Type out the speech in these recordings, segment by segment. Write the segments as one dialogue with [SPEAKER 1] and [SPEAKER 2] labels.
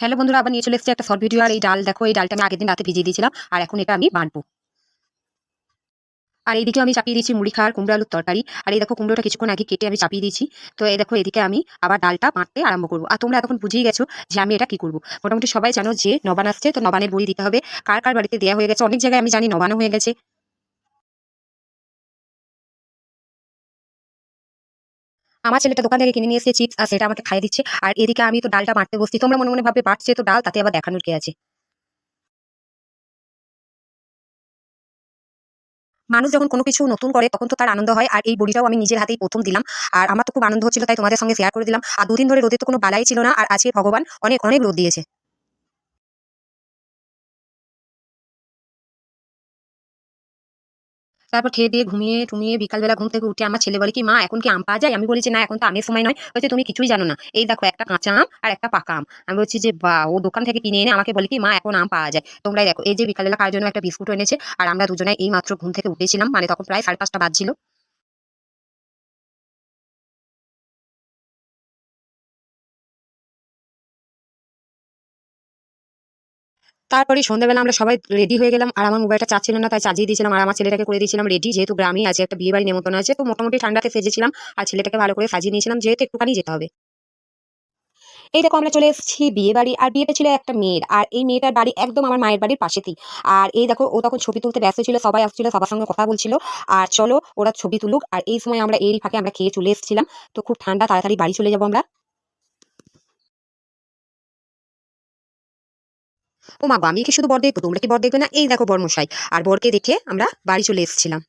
[SPEAKER 1] Hello বন্ধুরা, আবার নিয়ে চলে এসেছি একটা শর্ট ভিডিও আর এই ডাল দেখো, এই ডালটা আমি আগের দিন রাতে ভিজিয়ে দিয়েছিলাম, আর এখন এটা আমি বানবো। আর এইদিকে আমি চাপিয়ে দিয়েছি মুড়ি খাওয়ার কুমড়ো আলুর তরকারি, আর এই দেখো কুমড়োটা কিছুক্ষণ আগে কেটে আমি চাপিয়ে দিয়েছি, তো এই দেখো এদিকে আমি আবার ডালটা বাঁটতে আরম্ভ করব। আর তোমরা এতক্ষণ বুঝিয়ে গেছো যে আমি এটা কি করব। মোটামুটি সবাই জানো যে নবান আসছে, তো নবানের বড়ি দিতে হবে। কার কার বাড়িতে দেওয়া হয়ে গেছে? অনেক জায়গায় আমি জানি নবানও হয়ে গেছে। আমার ছেলেটা দোকান থেকে কিনে নিয়ে এসেছে, চিপস, আর সেটা আমাকে খাইয়ে দিচ্ছে। আর এদিকে আমি তো ডালটা বাটতে বসছি। তোমরা মনে মনে ভাবে বাটছে তো ডাল, তাতে আবার দেখানোর কে আছে? মানুষ যখন কোনো কিছু নতুন করে, তখন তো তার আনন্দ হয়। আর এই বড়িটাও আমি নিজের হাতেই প্রথম দিলাম। আর আমার তো খুব আনন্দ হচ্ছিল, তাই তোমাদের সঙ্গে শেয়ার করে দিলাম। আর দুদিন ধরে রোদে তো কোনো বালাই ছিল না। আর আজকে ভগবান অনেক অনেক রোদ দিয়েছে। তারপর খেয়ে দিয়ে ঘুমিয়ে টুমিয়ে বিকালবেলা ঘুম থেকে উঠে আমার ছেলে বলে কি, মা, এখন কি আম পাওয়া যায়? আমি বলেছি, না, এখন তো আমের সময় নয়। বলছে, তুমি কিছুই জানো না। এই দেখো, একটা কাঁচা আম আর একটা পাকা আম। আমি বলছি যে, বা, ও দোকান থেকে কিনে এনে আমাকে বলে কি, মা, এখন আম পাওয়া যায়। তোমরাই দেখো, এই যে বিকালবেলা কার জন্য একটা বিস্কুট এনেছে? আর আমরা দুজনে এই মাত্র ঘুম থেকে উঠেছিলাম মানে তখন প্রায় সাড়ে পাঁচটা বাজছিল। তারপরে সন্ধ্যাবেলা আমরা সবাই রেডি হয়ে গেলাম। আর আমার মোবাইলটা চাচ্ছিল না, তাই চার্জিয়ে দিয়েছিলাম। আর আমার ছেলেটাকে করে দিয়েছিলাম রেডি যেহেতু গ্রামে আছে, একটা বিয়ে বাড়ি নেমন্তন্ন আছে, তো মোটামুটি ঠান্ডাতে সেজেছিলাম। আর ছেলেটাকে ভালো করে সাজিয়ে নিয়েছিলাম, যেহেতু একটুখানি যেতে হবে। এই দেখো, আমরা চলে এসেছি বিয়ে বাড়ি আর বিয়েটা ছিল একটা মেয়ের, আর এই মেয়েটার বাড়ি একদম আমার মায়ের বাড়ির পাশেতেই। আর এই দেখো, ও তখন ছবি তুলতে ব্যস্ত ছিল, সবাই আসছিল, সবার সঙ্গে কথা বলছিল। আর চলো, ওরা ছবি তুলুক। আর এই সময় আমরা এই ফাঁকে আমরা খেয়ে চলে এসেছিলাম। তো খুব ঠান্ডা, তাড়াতাড়ি বাড়ি চলে যাব আমরা। ও মা আমি কি শুধু বর দেখব? তোমরা কি বর দেখবে না? এই দেখো বরমশাই। আর বরকে দেখে আমরা বাড়ি চলে এসেছিলাম।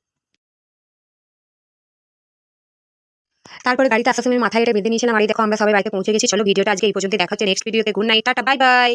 [SPEAKER 1] তারপরে গাড়িতে আসার সময় মাথায় এটা বেঁধে নিয়েছিলাম। আর দেখো আমরা সবাই বাড়িতে পৌঁছে গেছি। চলো ভিডিওটা আজকে এই পর্যন্ত দেখা হচ্ছে নেক্সট ভিডিওতে good night tata bye bye